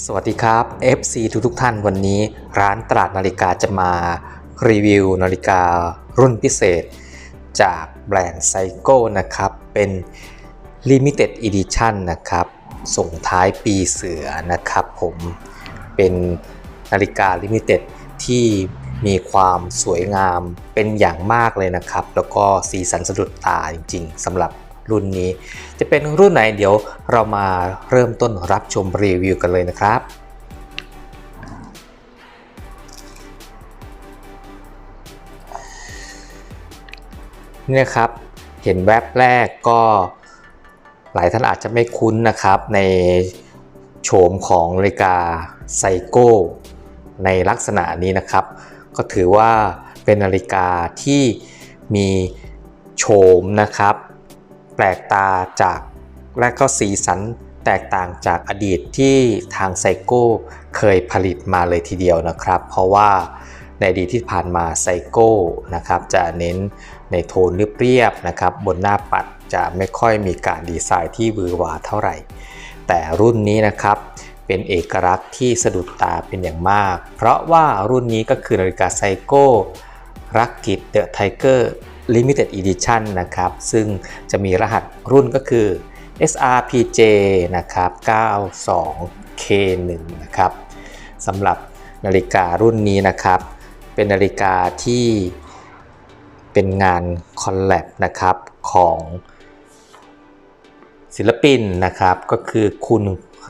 สวัสดีครับ FC ทุกทุกท่านวันนี้ร้านตลาดนาฬิกาจะมารีวิวนาฬิการุ่นพิเศษ จากแบรนด์ไซโก้นะครับ เป็น Limited Edition นะครับ ส่งท้ายปีเสือนะครับผมเป็นนาฬิกา Limited ที่มีความสวยงามเป็นอย่างมากเลยนะครับ แล้วก็สีสันสะดุดตาจริงๆสำหรับ รุ่นนี้ จะเป็นรุ่นไหนเดี๋ยวเรามาเริ่มต้นรับชมรีวิวกันเลยนะครับนี่นะครับเห็นแว็บแรกก็หลายท่านอาจจะไม่คุ้นนะครับในโฉมของนาฬิกาไซโก้ในลักษณะนี้นะครับ ก็ถือว่าเป็นนาฬิกาที่มีโฉมนะครับ แปลกตาจากและก็สีสันแตกต่างจากอดีตที่ทางไซโก้เคยผลิตมาเลยทีเดียวนะครับ เพราะว่าในอดีตที่ผ่านมาไซโก้นะครับจะเน้นในโทนเรียบๆนะครับบนหน้าปัดจะไม่ค่อยมีการดีไซน์ที่บือหวาเท่าไหร่ แต่รุ่นนี้นะครับเป็นเอกลักษณ์ที่สะดุดตาเป็นอย่างมาก เพราะว่ารุ่นนี้ก็คือนาฬิกาไซโก้รักกิ t เดอะไทเกอร์ Limited Edition นะครับ ซึ่งจะมีรหัสรุ่นก็คือ SRPJ นะครับ 92K1 นะครับสำหรับนาฬิการุ่นนี้นะครับ เป็นนาฬิกาที่เป็นงานคอลแลบนะครับของศิลปินนะครับ ก็คือคุณ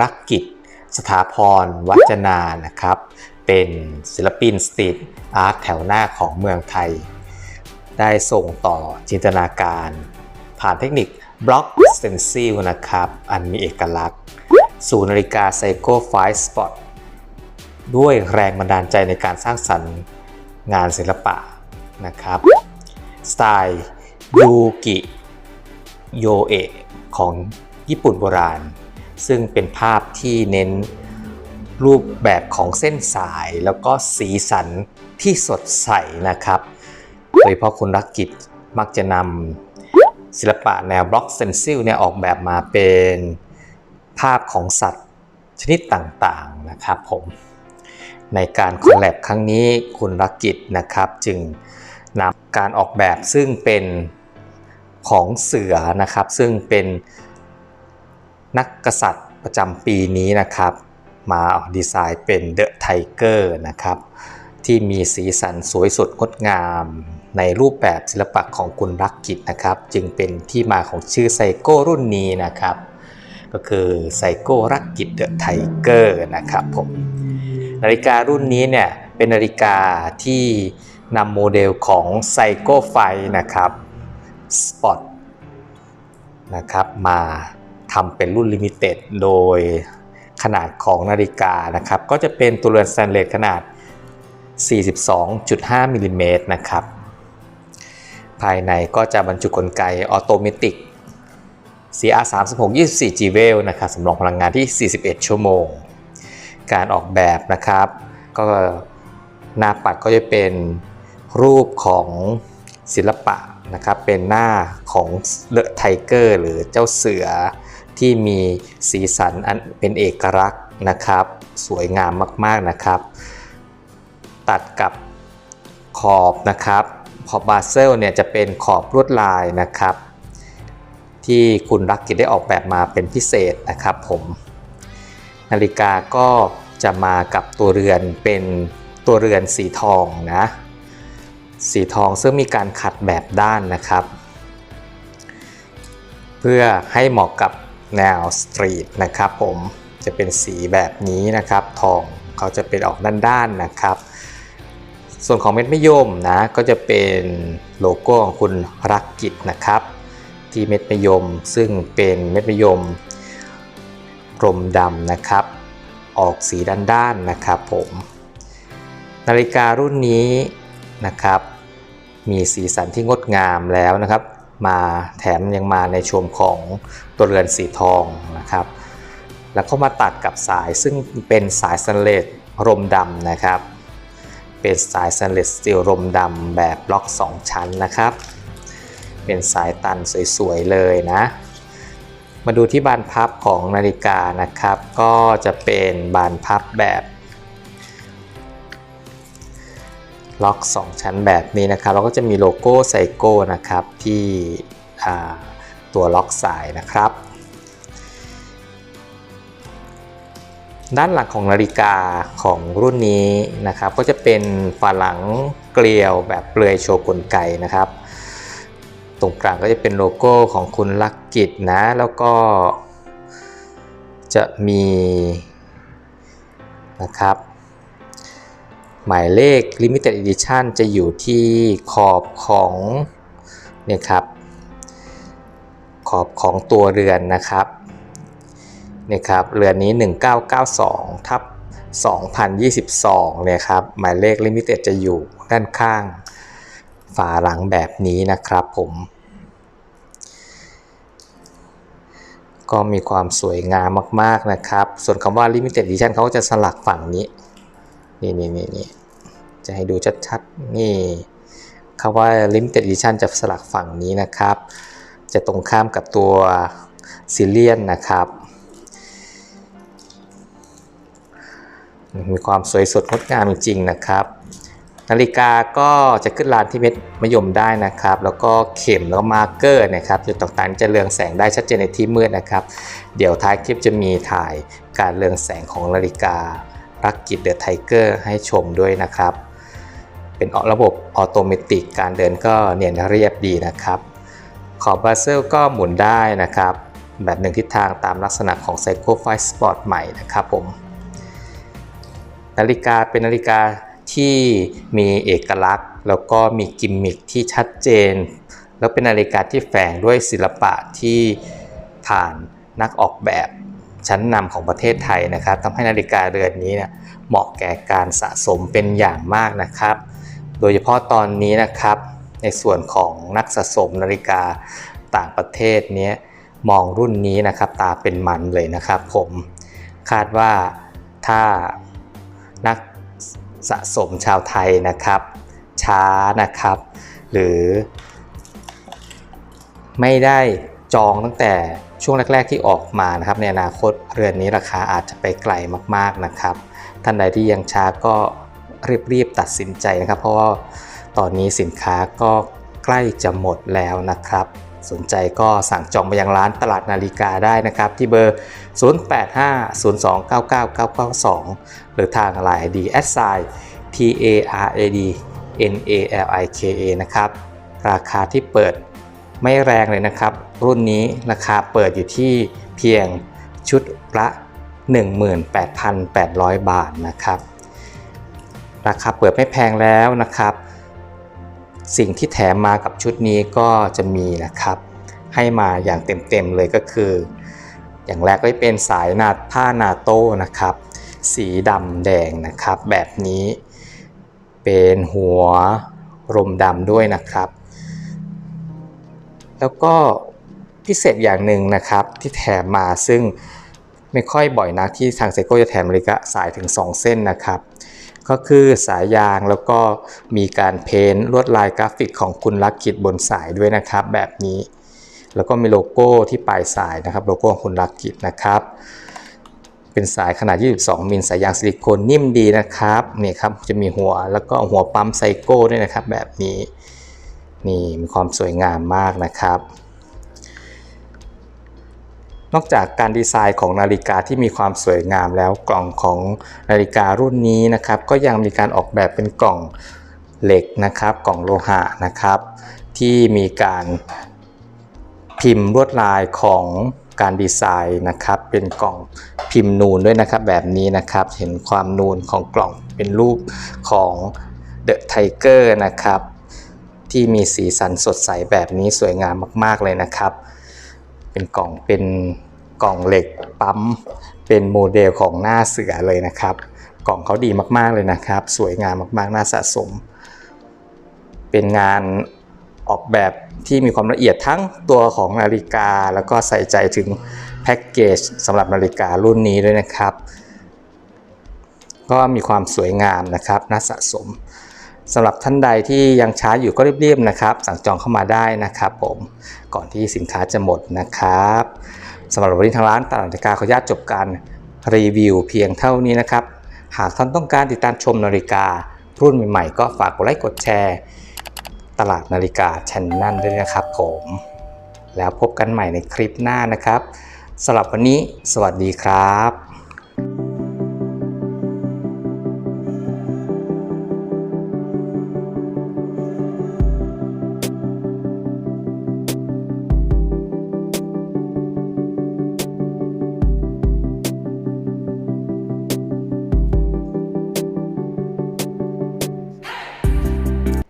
รักกิจสถาพรวัจนานะครับ เป็นศิลปินสตรีทอาร์ตแถวหน้าของเมืองไทย ได้ส่งต่อจินตนาการ ผ่านเทคนิคบล็อกเตนซิลนะครับ อันมีเอกลักษณ์ สู่นาฬิกาไซโก้ไฟสปอตด้วยแรงบันดาลใจในการสร้างสรรค์งานศิลปะนะครับ สไตล์ยูกิโยเอะของญี่ปุ่นโบราณ ซึ่งเป็นภาพที่เน้นรูปแบบของเส้นสายแล้วก็สีสันที่สดใสนะครับ โดยเฉพาะคุณรักกิจมักจะนำศิลปะแนวบล็อกเซนซิลเนี่ยออกแบบมาเป็นภาพของสัตว์ชนิดต่างๆนะครับผม ในการคอลแลบครั้งนี้คุณรักกิจนะครับจึงนำการออกแบบซึ่งเป็นของเสือนะครับ ซึ่งเป็นนักกษัตริย์ประจำปีนี้นะครับ มาดีไซน์เป็นเดอะไทเกอร์นะครับ ที่มีสีสันสวยสดงดงาม ในรูปแบบศิลปะของคุณรักกิจนะครับ จึงเป็นที่มาของชื่อไซโก้รุ่นนี้นะครับ ก็คือไซโก้รักกิจเดอะไทเกอร์นะครับผมนาฬิการุ่นนี้เนี่ยเป็นนาฬิกาที่นำโมเดลของไซโก้ไฟนะครับสปอตนะครับมาทำเป็นรุ่นลิมิเต็ดโดยขนาดของนาฬิกานะครับ ก็จะเป็นตัวเรือนสแตนเลสขนาด 42.5มิลลิเมตรนะครับ ภายในก็จะบรรจุกลไกออโตเมติก CR 3 6 24 G w e l นะครับสำรองพลังงานที่ 41 ชั่วโมง การออกแบบนะครับ ก็หน้าปัดก็จะเป็นรูปของศิลปะนะครับ เป็นหน้าของเลอะไทเกอร์ หรือเจ้าเสือที่มีสีสันอันเป็นเอกลักษณ์นะครับ สวยงามมากๆนะครับ ตัดกับขอบนะครับ ขอบบาเซลเนี่ยจะเป็นขอบลวดลายนะครับ ที่คุณรักกิจได้ออกแบบมาเป็นพิเศษนะครับผมนาฬิกาก็จะมากับตัวเรือนเป็นตัวเรือนสีทองนะสีทองซึ่งมีการขัดแบบด้านนะครับ เพื่อให้เหมาะกับแนวสตรีทนะครับผมจะเป็นสีแบบนี้นะครับ ทองเขาจะเป็นออกด้านๆนะครับ ส่วนของเม็ดมะยมนะก็จะเป็นโลโก้ของคุณรักกิจนะครับ ที่เม็ดมะยมซึ่งเป็นเม็ดมะยมกลมดำนะครับ ออกสีด้านๆนะครับผม นาฬิการุ่นนี้นะครับ มีสีสันที่งดงามแล้วนะครับ มาแถมยังมาในชมของตัวเรือนสีทองนะครับ แล้วก็มาตัดกับสายซึ่งเป็นสายสแตนเลสรมดำนะครับ เป็นสายสแตนเลสสตีลรมดำแบบล็อก 2 ชั้นนะครับ เป็นสายตันสวยๆเลยนะ มาดูที่บานพับของนาฬิกานะครับ ก็จะเป็นบานพับแบบล็อก 2 ชั้นแบบนี้นะครับแล้วก็จะมีโลโก้ไซโก้นะครับที่ตัวล็อกสายนะครับ ด้านหลังของนาฬิกาของรุ่นนี้นะครับก็จะเป็นฝาหลังเกลียวแบบเปลือยโชว์กลไกนะครับ ตรงกลางก็จะเป็นโลโก้ของคุณลักกิจนะ แล้วก็จะมีนะครับ หมายเลข Limited Edition จะอยู่ที่ขอบของเนี่ยครับขอบของตัวเรือนนะครับ นี่ยครับเรือนนี้ 1992ทับ2022เนี่ยครับหมายเลข Limited จะอยู่ด้านข้างฝาหลังแบบนี้นะครับผม ก็มีความสวยงามมากๆนะครับ ส่วนคำว่า Limited Edition เขาก็จะสลักฝั่งนี้ นี่นี่นี่นี่จะให้ดูชัดๆ นี่คำว่า Limited Edition จะสลักฝั่งนี้นะครับ จะตรงข้ามกับตัวซิเลียนนะครับ มีความสวยสดงดงามจริงๆนะครับ นาฬิกาก็จะขึ้นลานที่เม็ดมะยมได้นะครับ แล้วก็เข็มแล้วก็มาร์กเกอร์นะครับจุดต่างๆจะเรืองแสงได้ชัดเจนในที่มืดนะครับ เดี๋ยวท้ายคลิปจะมีถ่ายการเรืองแสงของนาฬิการักกิจเดอะไทเกอร์ให้ชมด้วยนะครับ เป็นระบบออโตเมติกการเดินก็เนียนเรียบดีนะครับ ขอบบาเซลก็หมุนได้นะครับ แบบหนึ่งทิศทางตามลักษณะของ Psycho 5 Sport ใหม่นะครับผม นาฬิกาเป็นนาฬิกาที่มีเอกลักษณ์ แล้วก็มีกิมมิคที่ชัดเจน แล้วเป็นนาฬิกาที่แฝงด้วยศิลปะที่ผ่านนักออกแบบชั้นนำของประเทศไทยนะครับทำให้นาฬิกาเรือนนี้เนี่ยเหมาะแก่การสะสมเป็นอย่างมากนะครับ โดยเฉพาะตอนนี้นะครับ ในส่วนของนักสะสมนาฬิกาต่างประเทศเนี้ยมองรุ่นนี้นะครับตาเป็นมันเลยนะครับผมคาดว่าถ้า นักสะสมชาวไทยนะครับ ช้านะครับ หรือไม่ได้จองตั้งแต่ช่วงแรก ๆ ที่ออกมานะครับ ในอนาคตเรือนนี้ราคาอาจจะไปไกลมากๆนะครับ ท่านใดที่ยังช้าก็รีบๆตัดสินใจนะครับ เพราะว่าตอนนี้สินค้าก็ใกล้จะหมดแล้วนะครับ สนใจก็สั่งจองไปยังร้านตลาดนาฬิกาได้นะครับ ที่เบอร์ 0850299992 หรือทาง Line ID a s i T A R A D N A L I K A นะครับ ราคาที่เปิดไม่แรงเลยนะครับ รุ่นนี้ราคาเปิดอยู่ที่เพียงชุดละ 18,800 บาทนะครับ ราคาเปิดไม่แพงแล้วนะครับ สิ่งที่แถมมากับชุดนี้ก็จะมีนะครับ ให้มาอย่างเต็มๆเลยก็คือ อย่างแรกก็เป็นสายนาผ้านาโต้นะครับ สีดำแดงนะครับ แบบนี้เป็นหัวรมดำด้วยนะครับ แล้วก็พิเศษอย่างหนึ่งนะครับที่แถมมาซึ่งไม่ค่อยบ่อยนักที่ทางเซโก้จะแถมนาฬิกาสายถึง 2 เส้นนะครับ ก็คือสายยางแล้วก็มีการเพ้นท์ลวดลายกราฟิกของคุณลักคิดบนสายด้วยนะครับ แบบนี้ แล้วก็มีโลโก้ที่ปลายสายนะครับ โลโก้ของคุณลักกิจนะครับ เป็นสายขนาด 22 มิลสายยางซิลิโคนนิ่มดีนะครับนี่ครับจะมีหัวแล้วก็หัวปั๊มไซโก้ด้วยนะครับ แบบนี้นี่มีความสวยงามมากนะครับ นอกจากการดีไซน์ของนาฬิกาที่มีความสวยงามแล้วกล่องของนาฬิการุ่นนี้นะครับก็ยังมีการออกแบบเป็นกล่องเหล็กนะครับ กล่องโลหะนะครับ ที่มีการพิมพ์ลวดลายของการดีไซน์นะครับ เป็นกล่องพิมพ์นูนด้วยนะครับ แบบนี้นะครับเห็นความนูนของกล่องเป็นรูปของ The Tiger นะครับที่มีสีสันสดใสแบบนี้สวยงามมาก ๆ เลยนะครับ เป็นกล่องเป็นกล่องเหล็กปั๊ม เป็นโมเดลของหน้าเสือเลยนะครับ กล่องเขาดีมากๆเลยนะครับ สวยงามมากๆ น่าสะสม เป็นงานออกแบบที่มีความละเอียดทั้งตัวของนาฬิกา แล้วก็ใส่ใจถึงแพ็กเกจสำหรับนาฬิการุ่นนี้ด้วยนะครับ ก็มีความสวยงามนะครับ น่าสะสม สำหรับท่านใดที่ยังช้าอยู่ก็รีบๆนะครับ สั่งจองเข้ามาได้นะครับผมก่อนที่สินค้าจะหมดนะครับสำหรับวันนี้ทางร้านตลาดนาฬิกาขออนุญาตจบการรีวิวเพียงเท่านี้นะครับ หากท่านต้องการติดตามชมนาฬิการุ่นใหม่ๆ ก็ฝากกดไลค์กดแชร์ ตลาดนาฬิกาชันนั่นด้วยนะครับผม แล้วพบกันใหม่ในคลิปหน้านะครับสำหรับวันนี้ สวัสดีครับ